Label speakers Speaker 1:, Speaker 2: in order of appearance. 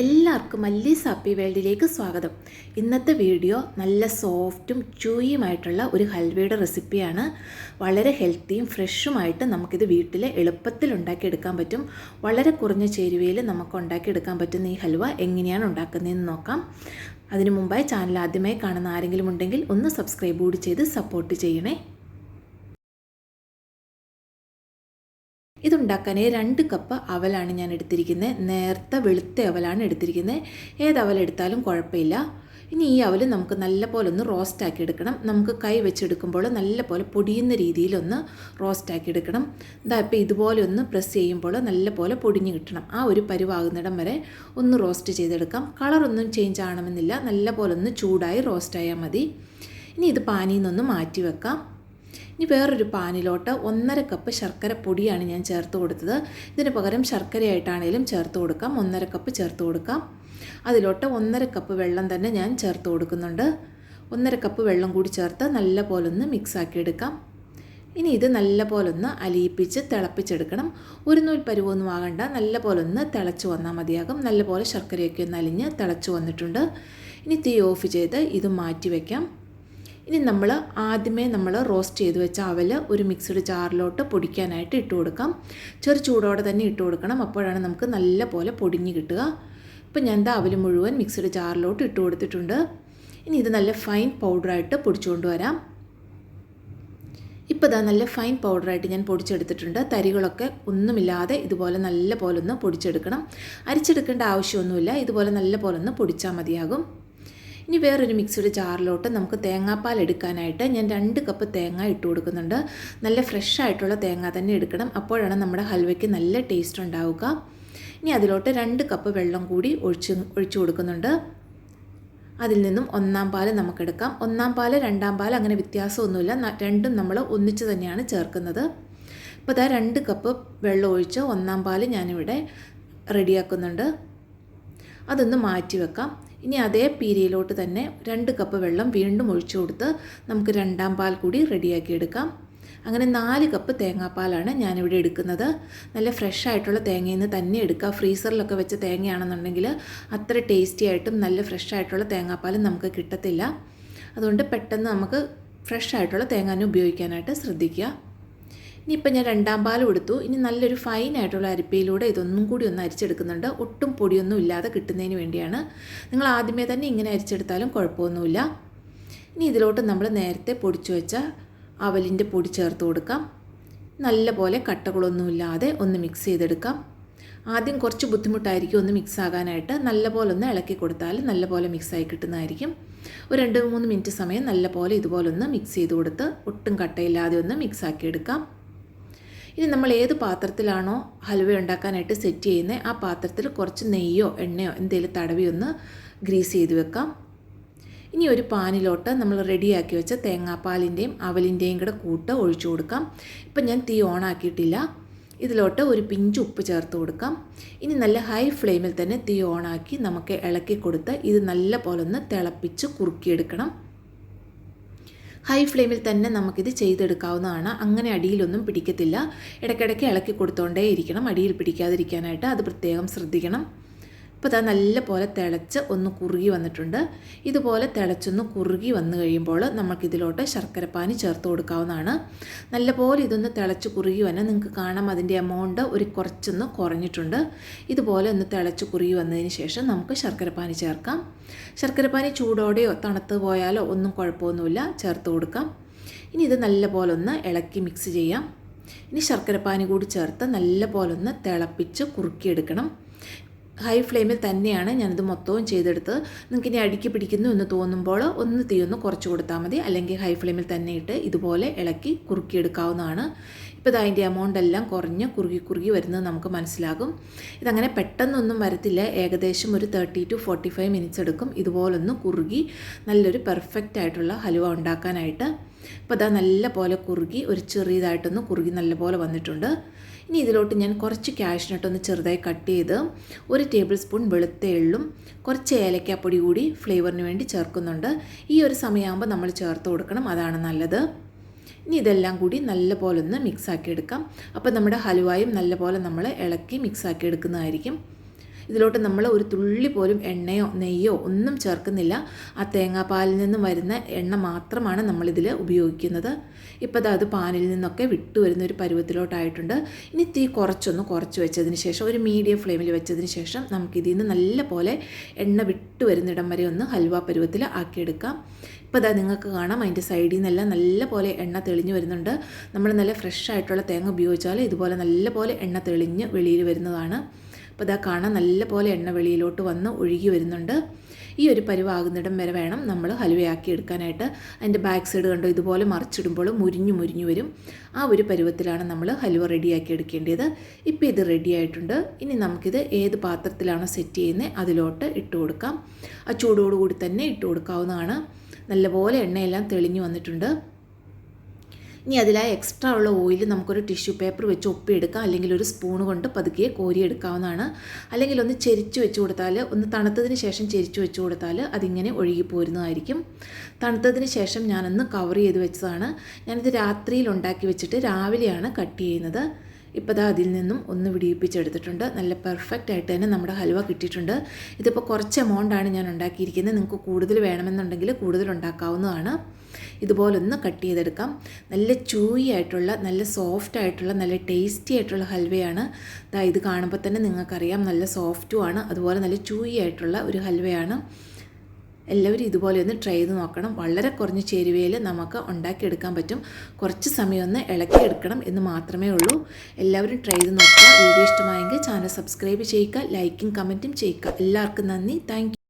Speaker 1: എല്ലാവർക്കും മല്ലീസ് ഹാപ്പി വേൾഡിലേക്ക് സ്വാഗതം. ഇന്നത്തെ വീഡിയോ നല്ല സോഫ്റ്റും ചൂയുമായിട്ടുള്ള ഒരു ഹൽവയുടെ റെസിപ്പിയാണ്. വളരെ ഹെൽത്തിയും ഫ്രഷുമായിട്ട് നമുക്കിത് വീട്ടിൽ എളുപ്പത്തിൽ ഉണ്ടാക്കിയെടുക്കാൻ പറ്റും. വളരെ കുറഞ്ഞ ചേരുവയിൽ നമുക്ക് ഉണ്ടാക്കിയെടുക്കാൻ പറ്റുന്ന ഈ ഹൽവ എങ്ങനെയാണ് ഉണ്ടാക്കുന്നതെന്ന് നോക്കാം. അതിനു മുമ്പായി ചാനൽ ആദ്യമായി കാണുന്ന ആരെങ്കിലും ഉണ്ടെങ്കിൽ ഒന്ന് സബ്സ്ക്രൈബ് കൂടി ചെയ്ത് സപ്പോർട്ട് ചെയ്യണേ. ഇതുണ്ടാക്കാൻ രണ്ട് കപ്പ് അവലാണ് ഞാൻ എടുത്തിരിക്കുന്നത് നേർത്ത വെളുത്ത അവലാണ് എടുത്തിരിക്കുന്നത് ഏത് അവൽ എടുത്താലും കുഴപ്പമില്ല. ഇനി ഈ അവൽ നമുക്ക് നല്ല പോലെ ഒന്ന് റോസ്റ്റാക്കി എടുക്കണം. നമുക്ക് കൈ വെച്ചെടുക്കുമ്പോൾ നല്ല പോലെ പൊടിയുന്ന രീതിയിലൊന്ന് റോസ്റ്റാക്കി എടുക്കണം. ഇതാ ഇപ്പോൾ ഇതുപോലെ ഒന്ന് പ്രസ് ചെയ്യുമ്പോൾ നല്ല പോലെ പൊടിഞ്ഞ് കിട്ടണം. ആ ഒരു പരുവാകുന്നിടം വരെ ഒന്ന് റോസ്റ്റ് ചെയ്തെടുക്കാം. കളറൊന്നും ചേഞ്ച് ആവണമെന്നില്ല. നല്ല പോലെ ഒന്ന് ചൂടായി റോസ്റ്റായാൽ മതി. ഇനി ഇത് പാനിയിൽ നിന്നൊന്ന് മാറ്റി വെക്കാം ഇനി വേറൊരു പാനിലോട്ട് ഒന്നര കപ്പ് ശർക്കര പൊടിയാണ് ഞാൻ ചേർത്ത് കൊടുത്തത്. ഇതിന് പകരം ശർക്കരയായിട്ടാണേലും ചേർത്ത് കൊടുക്കാം. ഒന്നര കപ്പ് ചേർത്ത് കൊടുക്കാം. അതിലോട്ട് ഒന്നര കപ്പ് വെള്ളം തന്നെ ഞാൻ ചേർത്ത് കൊടുക്കുന്നുണ്ട്. ഒന്നര കപ്പ് വെള്ളം കൂടി ചേർത്ത് നല്ല പോലൊന്ന് മിക്സാക്കി എടുക്കാം. ഇനി ഇത് നല്ല പോലൊന്ന് അലിയിപ്പിച്ച് തിളപ്പിച്ചെടുക്കണം. ഒരു നൂൽ പരുവൊന്നും ആകണ്ട. നല്ല പോലൊന്ന് തിളച്ച് വന്നാൽ മതിയാകും. നല്ല പോലെ ശർക്കരയൊക്കെ ഒന്ന് അലിഞ്ഞ് തിളച്ച് വന്നിട്ടുണ്ട്. ഇനി തീ ഓഫ് ചെയ്ത് ഇത് മാറ്റി വയ്ക്കാം ഇനി നമ്മൾ ആദ്യമേ നമ്മൾ റോസ്റ്റ് ചെയ്ത് വെച്ച അവൽ ഒരു മിക്സഡ് ജാറിലോട്ട് പൊടിക്കാനായിട്ട് ഇട്ട് കൊടുക്കാം. ചെറു ചൂടോടെ തന്നെ ഇട്ട് കൊടുക്കണം. അപ്പോഴാണ് നമുക്ക് നല്ല പോലെ പൊടിഞ്ഞ് കിട്ടുക. ഇപ്പം ഞാൻ എന്താ അവൽ മുഴുവൻ മിക്സഡ് ജാറിലോട്ട് ഇട്ട് കൊടുത്തിട്ടുണ്ട്. ഇനി ഇത് നല്ല ഫൈൻ പൗഡറായിട്ട് പൊടിച്ചുകൊണ്ട് വരാം. ഇപ്പോൾ ഇതാ നല്ല ഫൈൻ പൗഡറായിട്ട് ഞാൻ പൊടിച്ചെടുത്തിട്ടുണ്ട്. തരികളൊക്കെ ഒന്നുമില്ലാതെ ഇതുപോലെ നല്ല പോലെ ഒന്ന് പൊടിച്ചെടുക്കണം. അരിച്ചെടുക്കേണ്ട ആവശ്യമൊന്നുമില്ല. ഇതുപോലെ നല്ല പോലെ ഒന്ന് പൊടിച്ചാൽ മതിയാകും. ഇനി വേറൊരു മിക്സിയുടെ ജാറിലോട്ട് നമുക്ക് തേങ്ങാപ്പാൽ എടുക്കാനായിട്ട് ഞാൻ രണ്ട് കപ്പ് തേങ്ങ ഇട്ട് കൊടുക്കുന്നുണ്ട്. നല്ല ഫ്രഷ് ആയിട്ടുള്ള തേങ്ങ തന്നെ എടുക്കണം. അപ്പോഴാണ് നമ്മുടെ ഹൽവയ്ക്ക് നല്ല ടേസ്റ്റ് ഉണ്ടാവുക. ഇനി അതിലോട്ട് രണ്ട് കപ്പ് വെള്ളം കൂടി ഒഴിച്ച് ഒഴിച്ചു കൊടുക്കുന്നുണ്ട്. അതിൽ നിന്നും ഒന്നാം പാൽ നമുക്കെടുക്കാം ഒന്നാം പാൽ രണ്ടാം പാൽ അങ്ങനെ വ്യത്യാസമൊന്നുമില്ല. രണ്ടും നമ്മൾ ഒന്നിച്ച് തന്നെയാണ് ചേർക്കുന്നത്. അപ്പോൾ അതാ രണ്ട് കപ്പ് വെള്ളം ഒഴിച്ച് ഒന്നാം പാൽ ഞാനിവിടെ റെഡിയാക്കുന്നുണ്ട് അതൊന്ന് മാറ്റി വെക്കാം. ഇനി അതേ പീരിയയിലോട്ട് തന്നെ രണ്ട് കപ്പ് വെള്ളം വീണ്ടും ഒഴിച്ചു കൊടുത്ത് നമുക്ക് രണ്ടാം പാൽ കൂടി റെഡിയാക്കി എടുക്കാം. അങ്ങനെ നാല് കപ്പ് തേങ്ങാപ്പാലാണ് ഞാനിവിടെ എടുക്കുന്നത്. നല്ല ഫ്രഷ് ആയിട്ടുള്ള തേങ്ങയിൽ നിന്ന് തന്നെ എടുക്കുക ഫ്രീസറിലൊക്കെ വെച്ച തേങ്ങയാണെന്നുണ്ടെങ്കിൽ അത്ര ടേസ്റ്റി ആയിട്ടും നല്ല ഫ്രഷ് ആയിട്ടുള്ള തേങ്ങാപ്പാൽ നമുക്ക് കിട്ടത്തില്ല. അതുകൊണ്ട് പെട്ടെന്ന് നമുക്ക് ഫ്രഷ് ആയിട്ടുള്ള തേങ്ങാനും ഉപയോഗിക്കാനായിട്ട് ശ്രദ്ധിക്കുക. ഇനിയിപ്പോൾ ഞാൻ രണ്ടാം പാലും എടുത്തു. ഇനി നല്ലൊരു ഫൈൻ ആയിട്ടുള്ള അരിപ്പയിലൂടെ ഇതൊന്നും കൂടി ഒന്ന് അരിച്ചെടുക്കുന്നുണ്ട്. ഒട്ടും പൊടിയൊന്നും ഇല്ലാതെ കിട്ടുന്നതിന് വേണ്ടിയാണ്. നിങ്ങൾ ആദ്യമേ തന്നെ ഇങ്ങനെ അരിച്ചെടുത്താലും കുഴപ്പമൊന്നുമില്ല. ഇനി ഇതിലോട്ട് നമ്മൾ നേരത്തെ പൊടിച്ചു വെച്ച അവലിന്റെ പൊടി ചേർത്ത് കൊടുക്കാം. നല്ലപോലെ കട്ടകളൊന്നുമില്ലാതെ ഒന്ന് മിക്സ് ചെയ്തെടുക്കാം. ആദ്യം കുറച്ച് ബുദ്ധിമുട്ടായിരിക്കും ഒന്ന് മിക്സ് ആകാനായിട്ട്. നല്ലപോലെ ഒന്ന് ഇളക്കി കൊടുത്താൽ നല്ലപോലെ മിക്സായി കിട്ടുന്നതായിരിക്കും. ഒരു രണ്ട് മൂന്ന് മിനിറ്റ് സമയം നല്ലപോലെ ഇതുപോലെ ഒന്ന് മിക്സ് ചെയ്ത് കൊടുത്ത് ഒട്ടും കട്ടയില്ലാതെ ഒന്ന് മിക്സ് ആക്കി എടുക്കാം ഇനി നമ്മൾ ഏത് പാത്രത്തിലാണോ ഹൽവ ഉണ്ടാക്കാനായിട്ട് സെറ്റ് ചെയ്യുന്നത് ആ പാത്രത്തിൽ കുറച്ച് നെയ്യോ എണ്ണയോ എന്തെങ്കിലും തടവി ഒന്ന് ഗ്രീസ് ചെയ്ത് വെക്കാം. ഇനി ഒരു പാനിലോട്ട് നമ്മൾ റെഡിയാക്കി വെച്ച തേങ്ങാപ്പാലിന്റെയും അവലിന്റെയും കൂടെ കൂട്ട് ഒഴിച്ചു കൊടുക്കാം. ഇപ്പം ഞാൻ തീ ഓൺ ആക്കിയിട്ടില്ല. ഇതിലോട്ട് ഒരു പിഞ്ച് ഉപ്പ് ചേർത്ത് കൊടുക്കാം. ഇനി നല്ല ഹൈ ഫ്ലെയിമിൽ തന്നെ തീ ഓണാക്കി നമുക്ക് ഇളക്കി കൊടുത്ത് ഇത് നല്ല പോലെ ഒന്ന് തിളപ്പിച്ച് കുറുക്കിയെടുക്കണം. ഹൈ ഫ്ലെയിമിൽ തന്നെ നമുക്കിത് ചെയ്തെടുക്കാവുന്നതാണ്. അങ്ങനെ അടിയിലൊന്നും പിടിക്കത്തില്ല. ഇടയ്ക്കിടയ്ക്ക് ഇളക്കി കൊടുത്തോണ്ടേ ഇരിക്കണം അടിയിൽ പിടിക്കാതിരിക്കാനായിട്ട് അത് പ്രത്യേകം ശ്രദ്ധിക്കണം. ഇപ്പോൾ അത് നല്ല പോലെ തിളച്ച് ഒന്ന് കുറുകി വന്നിട്ടുണ്ട്. ഇതുപോലെ തിളച്ചൊന്ന് കുറുകി വന്നു കഴിയുമ്പോൾ നമുക്കിതിലോട്ട് ശർക്കരപ്പാനി ചേർത്ത് കൊടുക്കാവുന്നതാണ്. നല്ലപോലെ ഇതൊന്ന് തിളച്ച് കുറുകി വന്നാൽ നിങ്ങൾക്ക് കാണാം അതിന്റെ എമൗണ്ട് ഒരു കുറച്ചൊന്ന് കുറഞ്ഞിട്ടുണ്ട്. ഇതുപോലെ ഒന്ന് തിളച്ച് കുറുകി വന്നതിന് ശേഷം നമുക്ക് ശർക്കരപ്പാനി ചേർക്കാം. ശർക്കരപ്പാനി ചൂടോടെയോ തണുത്ത് പോയാലോ ഒന്നും കുഴപ്പമൊന്നുമില്ല ചേർത്ത് കൊടുക്കാം. ഇനി ഇത് നല്ല പോലെ ഒന്ന് ഇളക്കി മിക്സ് ചെയ്യാം. ഇനി ശർക്കരപ്പാനി കൂടി ചേർത്ത് നല്ല പോലെ ഒന്ന് തിളപ്പിച്ച് കുറുക്കിയെടുക്കണം. ഹൈ ഫ്ലെയിമിൽ തന്നെയാണ് ഞാനിത് മൊത്തവും ചെയ്തെടുത്ത് നിങ്ങൾക്ക് ഇനി അടുക്കി പിടിക്കുന്നു എന്ന് തോന്നുമ്പോൾ ഒന്ന് തീ ഒന്ന് കുറച്ച് കൊടുത്താൽ മതി. അല്ലെങ്കിൽ ഹൈ ഫ്ലെയിമിൽ തന്നെ ഇട്ട് ഇതുപോലെ ഇളക്കി കുറുക്കിയെടുക്കാവുന്നതാണ്. ഇപ്പോൾ അതിന്റെ എമൗണ്ട് എല്ലാം കുറഞ്ഞ് കുറുകി കുറുകി വരുന്നത് നമുക്ക് മനസ്സിലാകും. ഇതങ്ങനെ പെട്ടെന്നൊന്നും വരത്തില്ല. ഏകദേശം ഒരു thirty to forty five minutes എടുക്കും. ഇതുപോലൊന്ന് കുറുകി നല്ലൊരു പെർഫെക്റ്റ് ആയിട്ടുള്ള ഹലുവ ഉണ്ടാക്കാനായിട്ട്. അപ്പോൾ അതാ നല്ല പോലെ കുറുകി ഒരു ചെറിയതായിട്ടൊന്ന് കുറുകി നല്ല പോലെ വന്നിട്ടുണ്ട്. ഇനി ഇതിലോട്ട് ഞാൻ കുറച്ച് ക്യാഷ്നട്ടൊന്ന് ചെറുതായി കട്ട് ചെയ്ത് ഒരു ടേബിൾ സ്പൂൺ വെളുത്ത എള്ളും കുറച്ച് ഏലക്കാപ്പൊടി കൂടി ഫ്ലേവറിന് വേണ്ടി ചേർക്കുന്നുണ്ട്. ഈ ഒരു സമയമാകുമ്പോൾ നമ്മൾ ചേർത്ത് കൊടുക്കണം അതാണ് നല്ലത്. ഇനി ഇതെല്ലാം കൂടി നല്ലപോലെ ഒന്ന് മിക്സ് ആക്കി എടുക്കാം. അപ്പോൾ നമ്മുടെ ഹലുവായും നല്ലപോലെ നമ്മൾ ഇളക്കി മിക്സ് ആക്കി എടുക്കുന്നതായിരിക്കും. ഇതിലോട്ട് നമ്മൾ ഒരു തുള്ളി പോലും എണ്ണയോ നെയ്യോ ഒന്നും ചേർക്കുന്നില്ല. ആ തേങ്ങാപ്പാലിൽ നിന്നും വരുന്ന എണ്ണ മാത്രമാണ് നമ്മളിതിൽ ഉപയോഗിക്കുന്നത്. ഇപ്പോൾ അത് പാനിൽ നിന്നൊക്കെ വിട്ടു വരുന്ന ഒരു പരുവത്തിലോട്ടായിട്ടുണ്ട്. ഇനി തീ കുറച്ചൊന്ന് കുറച്ച് വെച്ചതിന് ശേഷം ഒരു മീഡിയം ഫ്ലെയിമിൽ വെച്ചതിന് ശേഷം നമുക്കിതിൽ നിന്ന് നല്ല പോലെ എണ്ണ വിട്ടു വരുന്നിടം വരെ ഒന്ന് ഹൽവ പരുവത്തിൽ ആക്കിയെടുക്കാം. ഇപ്പോൾ ഇതാ നിങ്ങൾക്ക് കാണാം അതിന്റെ സൈഡിൽ നിന്നെല്ലാം നല്ല പോലെ എണ്ണ തെളിഞ്ഞു വരുന്നുണ്ട്. നമ്മൾ നല്ല ഫ്രഷ് ആയിട്ടുള്ള തേങ്ങ ഉപയോഗിച്ചാൽ ഇതുപോലെ നല്ല പോലെ എണ്ണ തെളിഞ്ഞ് വെളിയിൽ വരുന്നതാണ്. അപ്പോൾ ഇതാ കാണാൻ നല്ല പോലെ എണ്ണ വെളിയിലോട്ട് വന്ന് ഒഴുകി വരുന്നുണ്ട്. ഈ ഒരു പരുവാകുന്നിടം വരെ വേണം നമ്മൾ ഹലുവയാക്കി എടുക്കാനായിട്ട്. അതിന്റെ ബാക്ക് സൈഡ് കണ്ടോ ഇതുപോലെ മറിച്ചിടുമ്പോൾ മുരിഞ്ഞു മുരിഞ്ഞു വരും. ആ ഒരു പരുവത്തിലാണ് നമ്മൾ ഹലുവ റെഡിയാക്കി എടുക്കേണ്ടത്. ഇപ്പോൾ ഇത് റെഡി ആയിട്ടുണ്ട്. ഇനി നമുക്കിത് ഏത് പാത്രത്തിലാണ് സെറ്റ് ചെയ്യുന്നത് അതിലോട്ട് ഇട്ട് കൊടുക്കാം. ആ ചൂടോടുകൂടി തന്നെ ഇട്ട് കൊടുക്കാവുന്നതാണ്. നല്ലപോലെ എണ്ണയെല്ലാം തെളിഞ്ഞു വന്നിട്ടുണ്ട്. ഇനി അതിലായി എക്സ്ട്രാ ഉള്ള ഓയിൽ നമുക്കൊരു ടിഷ്യൂ പേപ്പർ വെച്ച് ഒപ്പിയെടുക്കാം. അല്ലെങ്കിൽ ഒരു സ്പൂൺ കൊണ്ട് പതുക്കെ കോരിയെടുക്കാവുന്നതാണ് അല്ലെങ്കിൽ ഒന്ന് ചെരിച്ചു വെച്ച് കൊടുത്താൽ ഒന്ന് തണുത്തതിന് ശേഷം ചെരിച്ചു വെച്ച് കൊടുത്താൽ അതിങ്ങനെ ഒഴുകി പോരുന്നതായിരിക്കും. തണുത്തതിന് ശേഷം ഞാനൊന്ന് കവർ ചെയ്ത് വെച്ചതാണ്. ഞാനിത് രാത്രിയിൽ ഉണ്ടാക്കി വെച്ചിട്ട് രാവിലെയാണ് കട്ട് ചെയ്യുന്നത്. ഇപ്പോൾ ദാ അതിൽ നിന്നും ഒന്ന് വിടിയിപ്പിച്ചെടുത്തിട്ടുണ്ട്. നല്ല പെർഫെക്റ്റ് ആയിട്ട് തന്നെ നമ്മുടെ ഹൽവ കിട്ടിയിട്ടുണ്ട്. ഇതിപ്പോൾ കുറച്ച് എമൗണ്ടാണ് ഞാൻ ഉണ്ടാക്കിയിരിക്കുന്നത്. നിങ്ങൾക്ക് കൂടുതൽ വേണമെന്നുണ്ടെങ്കിൽ കൂടുതൽ ഉണ്ടാക്കാവുന്നതാണ്. ഇതുപോലൊന്ന് കട്ട് ചെയ്തെടുക്കാം. നല്ല ചൂയി ആയിട്ടുള്ള നല്ല സോഫ്റ്റ് ആയിട്ടുള്ള നല്ല ടേസ്റ്റി ആയിട്ടുള്ള ഹൽവയാണ്. ദാ ഇത് കാണുമ്പോൾ തന്നെ നിങ്ങൾക്കറിയാം നല്ല സോഫ്റ്റും ആണ്. അതുപോലെ നല്ല ചൂയി ആയിട്ടുള്ള ഒരു ഹൽവയാണ്. എല്ലാവരും ഇതുപോലെ ഒന്ന് ട്രൈ ചെയ്ത് നോക്കണം. വളരെ കുറഞ്ഞ ചേരുവയിൽ നമുക്ക് ഉണ്ടാക്കിയെടുക്കാൻ പറ്റും. കുറച്ച് സമയം ഒന്ന് ഇളക്കിയെടുക്കണം എന്ന് മാത്രമേ ഉള്ളൂ. എല്ലാവരും ട്രൈ ചെയ്ത് നോക്കുക. വീഡിയോ ഇഷ്ടമായെങ്കിൽ ചാനൽ സബ്സ്ക്രൈബ് ചെയ്യുക ലൈക്കും കമന്റും ചെയ്യുക. എല്ലാവർക്കും നന്ദി. താങ്ക്